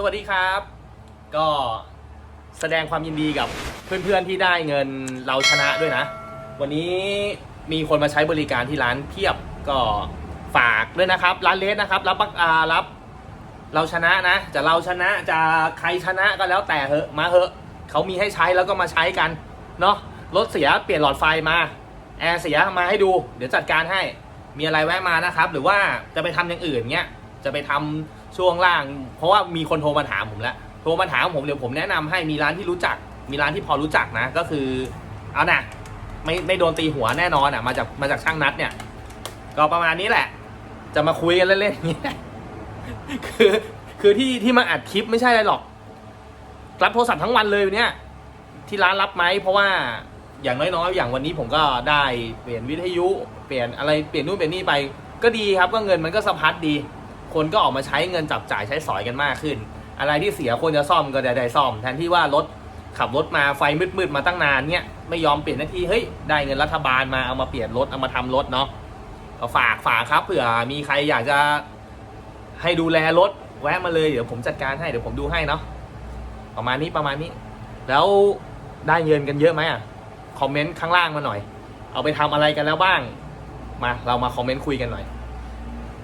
สวัสดีครับ ก็แสดงความยินดีกับเพื่อนๆที่ได้เงินเราชนะด้วยนะ วันนี้มีคนมาใช้บริการที่ร้านเพียบก็ฝากด้วยนะครับ ร้านเลสนะครับ รับปักอารับ เราชนะนะ จะเราชนะจะใครชนะก็แล้วแต่เหอะมาเหอะเขามีให้ใช้แล้วก็มาใช้กันเนาะรถเสียเปลี่ยนหลอดไฟมาแอร์เสียมาให้ดู เดี๋ยวจัดการให้มีอะไรแวะมานะครับ หรือว่าจะไปทำอย่างอื่นเงี้ยจะไปทำ ช่วงล่าง เพราะว่ามีคนโทรมาถามผมแล้ว โทรมาถามผมเดี๋ยวผมแนะนำให้มีร้านที่รู้จัก มีร้านที่พอรู้จักนะ ก็คือ เอานะไม่ไม่โดนตีหัวแน่นอนอะ มาจากมาจากช่างนัดเนี่ย ก็ประมาณนี้แหละ จะมาคุยกันเล่นๆอย่างเงี้ยคือคือที่ที่มาอัดคลิปไม่ใช่อะไรหรอก รับโทรศัพท์ทั้งวันเลยเนี่ย ที่ร้านรับไหมเพราะว่าอย่างน้อยๆอย่างวันนี้ผมก็ได้เปลี่ยนวิทยุ เปลี่ยนอะไรเปลี่ยนนู่นเปลี่ยนนี่ไป ก็ดีครับก็เงินมันก็สะพัดดี คนก็ออกมาใช้เงินจับจ่ายใช้สอยกันมากขึ้น อะไรที่เสียคนจะซ่อมก็ได้ได้ซ่อม แทนที่ว่ารถขับรถมาไฟมืดๆมาตั้งนานเนี่ยไม่ยอมเปลี่ยนนาทีเฮ้ยได้เงินรัฐบาลมาเอามาเปลี่ยนรถเอามาทำรถเนาะก็ฝากฝากครับเผื่อมีใครอยากจะให้ดูแลรถแวะมาเลยเดี๋ยวผมจัดการให้เดี๋ยวผมดูให้เนาะประมาณนี้ประมาณนี้ แล้วได้เงินกันเยอะไหมอะคอมเมนต์ข้างล่างมาหน่อย เอาไปทำอะไรกันแล้วบ้าง มาเรามาคอมเมนต์คุยกันหน่อย